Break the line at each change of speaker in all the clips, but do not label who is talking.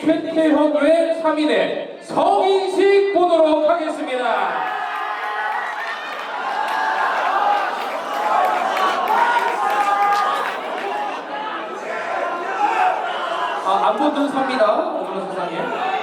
최태형 외 3인의 성인식 보도록 하겠습니다. 아, 안 보던 삽니다. 오늘 세상에.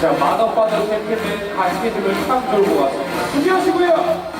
자, 만원 받은 챔피언 40개 등을 딱 들고 와서 준비하시고요.